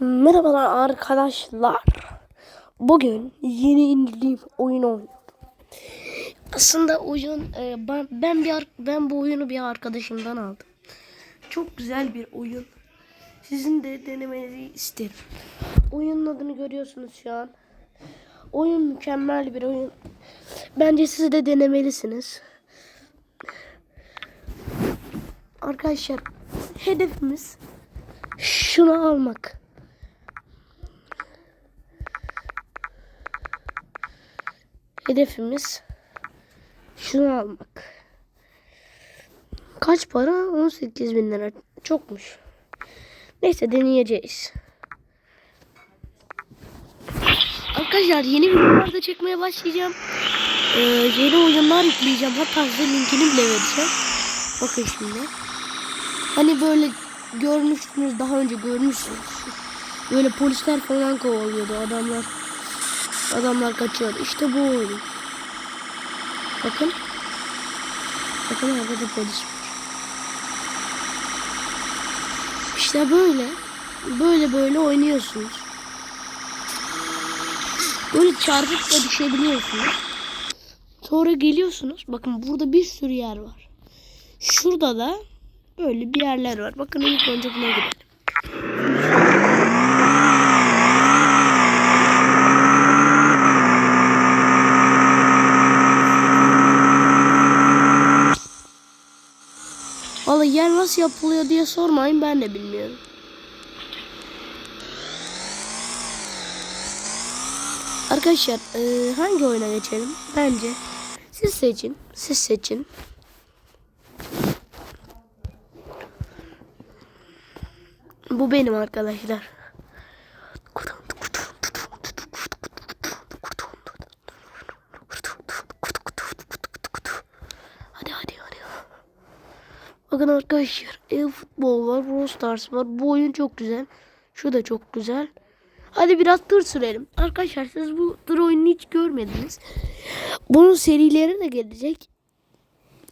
Merhabalar arkadaşlar. Bugün yeni indirdiğim oyun oynuyorum. Aslında oyun e, ben ben bir ben bu oyunu bir arkadaşımdan aldım. Çok güzel bir oyun. Sizin de denemenizi isterim. Oyunun adını görüyorsunuz şu an. Oyun mükemmel bir oyun. Bence siz de denemelisiniz. Arkadaşlar hedefimiz şunu almak. Hedefimiz şunu almak. Kaç para? 18 bin lira. Çokmuş. Neyse deneyeceğiz. Arkadaşlar yeni videolarda çekmeye başlayacağım. Ee, yeni oyunlar yükleyeceğim. Hatta size linkini bile vereceğim. Bakın şimdi. Hani böyle görmüştünüz daha önce görmüşsünüz. Böyle polisler falan kovalıyordu adamlar. Adamlar kaçıyordu. İşte bu oyun. Bakın. Bakın orada da polis var. İşte böyle. Böyle böyle oynuyorsunuz. Böyle çarpıp da düşebiliyorsunuz. Sonra geliyorsunuz. Bakın burada bir sürü yer var. Şurada da böyle bir yerler var. Bakın ilk önce buna girelim. Yer nasıl yapılıyor diye sormayın ben de bilmiyorum. Arkadaşlar eee, hangi oyuna geçelim? Bence siz seçin. Siz seçin. Bu benim arkadaşlar. Bakın arkadaşlar e-futbol var, Brawl Stars var. Bu oyun çok güzel. Şu da çok güzel. Hadi biraz tır sürelim. Arkadaşlar siz bu tır oyununu hiç görmediniz. Bunun serileri de gelecek.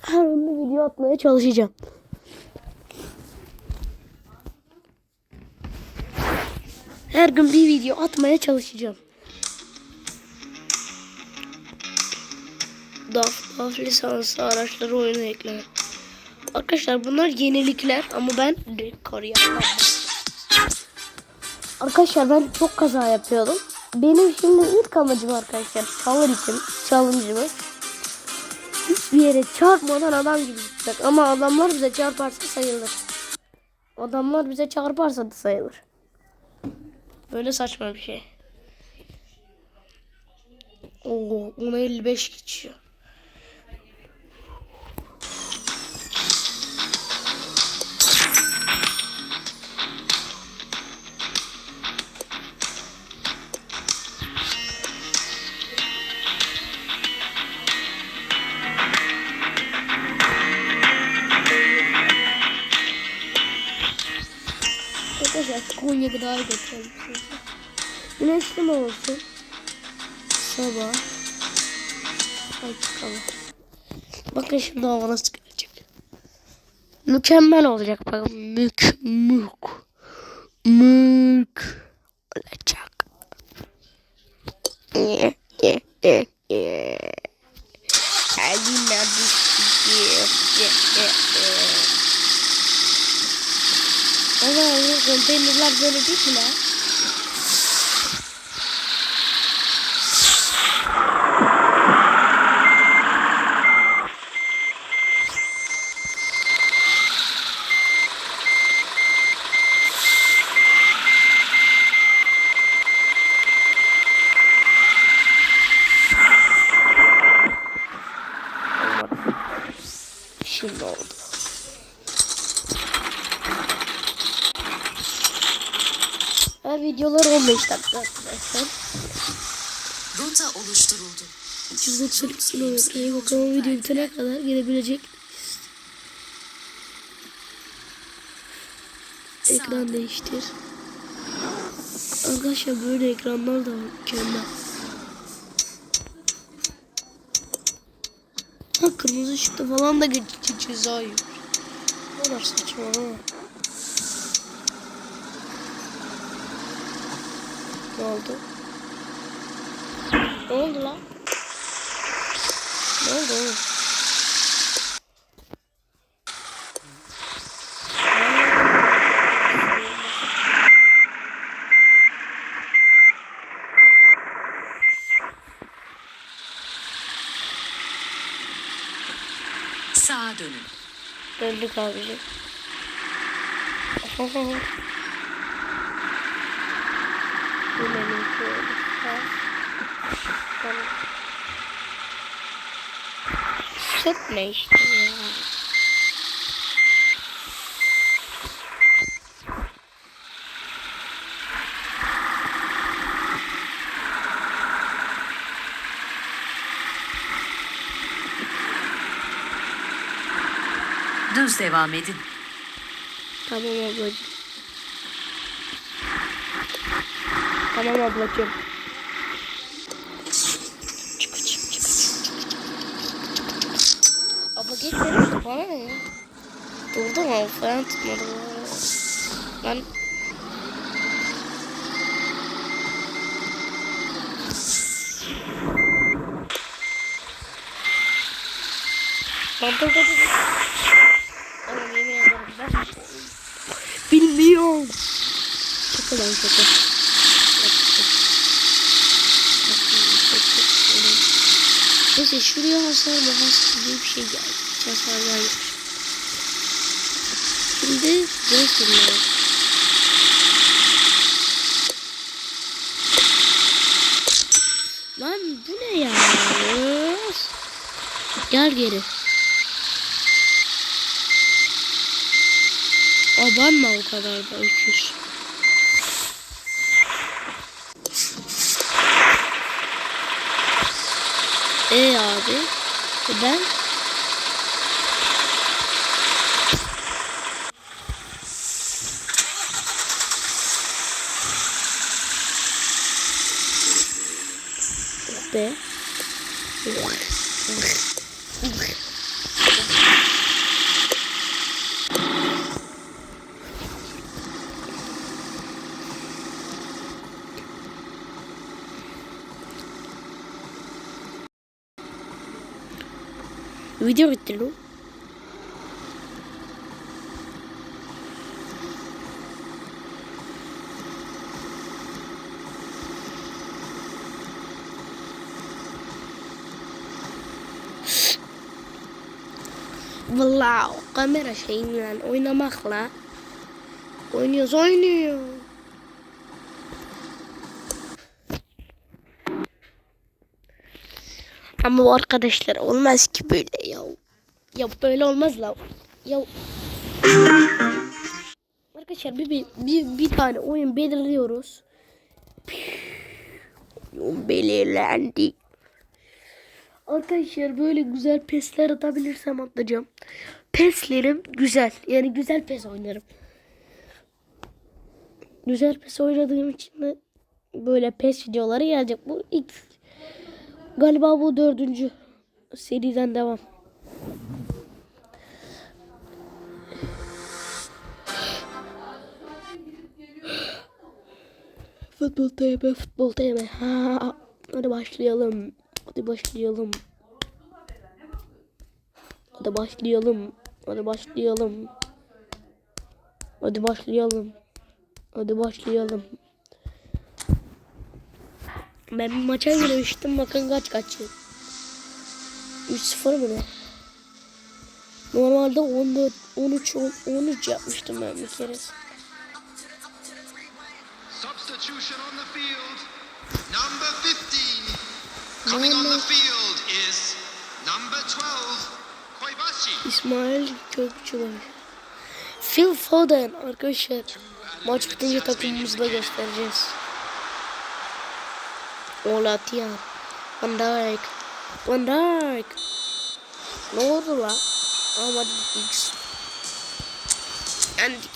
Her bir video atmaya çalışacağım. Her gün bir video atmaya çalışacağım. DAF, DAF lisanslı araçları oyuna eklemek. Arkadaşlar bunlar yenilikler ama ben kariyer Arkadaşlar ben çok kaza yapıyordum. Benim şimdi ilk amacım arkadaşlar çalır için challenge'ımız. Hiçbir yere çarpmadan adam gibi gitmek. Ama adamlar bize çarparsa sayılır. Adamlar bize çarparsa da sayılır. Böyle saçma bir şey. Oo, ona 55 geçiyor. Konya gıdayı götürelim. Güneşli mi olsun? Sabah. Hadi çıkalım. Bakın şimdi hava nasıl gelecek. Mükemmel olacak bakın. Mük, mük. Mük. Olacak. Ye, ye, ye, Konteynerler böyle değil mi? Şimdi oldu. Ha, videolar 15 dakika arkadaşlar. Rota oluşturuldu. 390 kilometreye bakalım video bitene kadar gelebilecek. Ekran değiştir. Arkadaşlar böyle ekranlar da var. Mükemmel. Ha kırmızı ışıkta falan da geçici ceza. Ne kadar saçma ama. Ne oldu? Ne oldu lan? Ne oldu oğlum? Sağa dönün. Döndük abicim. Bu benim şöyle. Tamam. Ne işte ya? Düz devam edin. Tamam ablacığım. Tamam ablacığım. Geç demişti bana ne ya? Durdu mu? Falan tutmadı. Ben Lan dur dur dur. Oğlum yemin ederim ben bilmiyorum. Şaka lan şaka. Bak, bak. Bak, bak, bak, öyle. Neyse şuraya hasar mı hasar diye bir şey geldi. Hiç hasar geldi. Şimdi Jason'la. Lan bu ne ya? Gel geri. Abanma o kadar da öküz. E abi. Ben? الفيديو ಇತ್ತಿಳು والله قمر شيء من وين مخلة وين يزيني Ama arkadaşlar olmaz ki böyle ya. Ya böyle olmaz la. Ya Arkadaşlar bir, bir, bir, bir tane oyun belirliyoruz. Oyun belirlendi. Arkadaşlar böyle güzel pesler atabilirsem atacağım. Peslerim güzel. Yani güzel pes oynarım. Güzel pes oynadığım için de böyle pes videoları gelecek. Bu ilk Galiba bu dördüncü seriden devam. Futbol TV, futbol TV. Ha, hadi başlayalım. Hadi başlayalım. Hadi başlayalım. Hadi başlayalım. Hadi başlayalım. Hadi başlayalım. Ben bir maça girmiştim. Bakın kaç kaç. 3-0 mı ne? Normalde 14, 13, 13 yapmıştım ben bir kere. Substitution on the field. Number 15. Coming on the field is number 12, Koibashi. İsmail Kökçü var. Phil Foden arkadaşlar. Maç bitince takımımızı da göstereceğiz. Olatyan. Van Dijk. Van Dijk. Ne oldu la? Ama X. Yendik.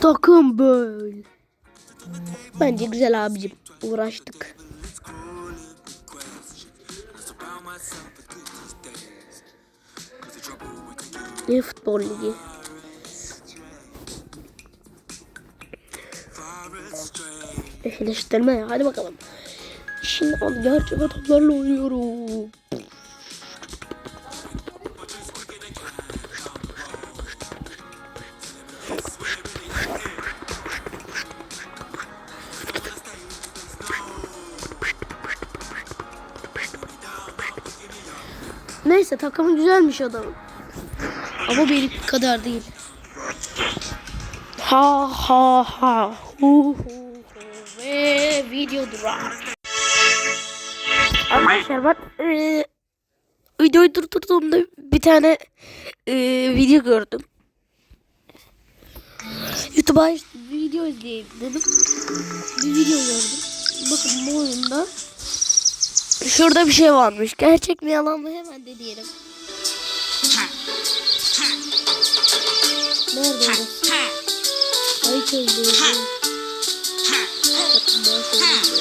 Takım böyle. Bence güzel abicim. Uğraştık. Ne futbol ligi? Eşleştirme ya. Hadi bakalım. Şimdi abi gerçek adamlarla oynuyorum. Neyse takımı güzelmiş adamın. Ama benim kadar değil. Ha ha ha. Hu hu hu. Ve video durar. Arkadaşlar ben e, videoyu durdurduğumda bir tane e, video gördüm. YouTube'a video izleyeyim dedim. Bir video gördüm. Bakın bu oyunda şurada bir şey varmış. Gerçek mi yalan mı hemen de diyelim. Nerede orası? Ay çocuğum. Bakın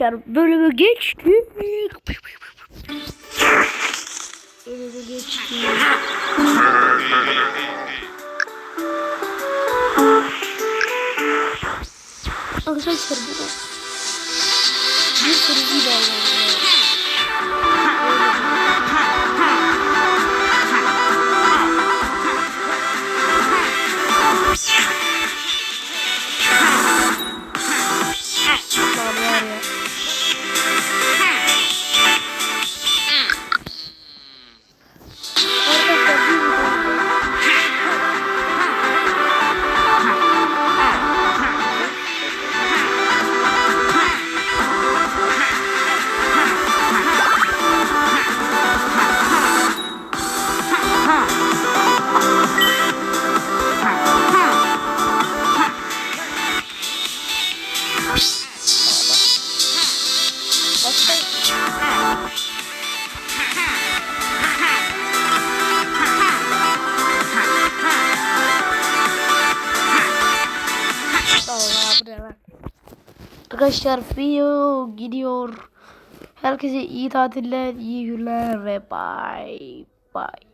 Arkadaşlar bölümü geçtik. Bölümü geçtik. Arkadaşlar bu da bir sürü video var. Arkadaşlar video gidiyor. Herkese iyi tatiller, iyi günler ve bye bye.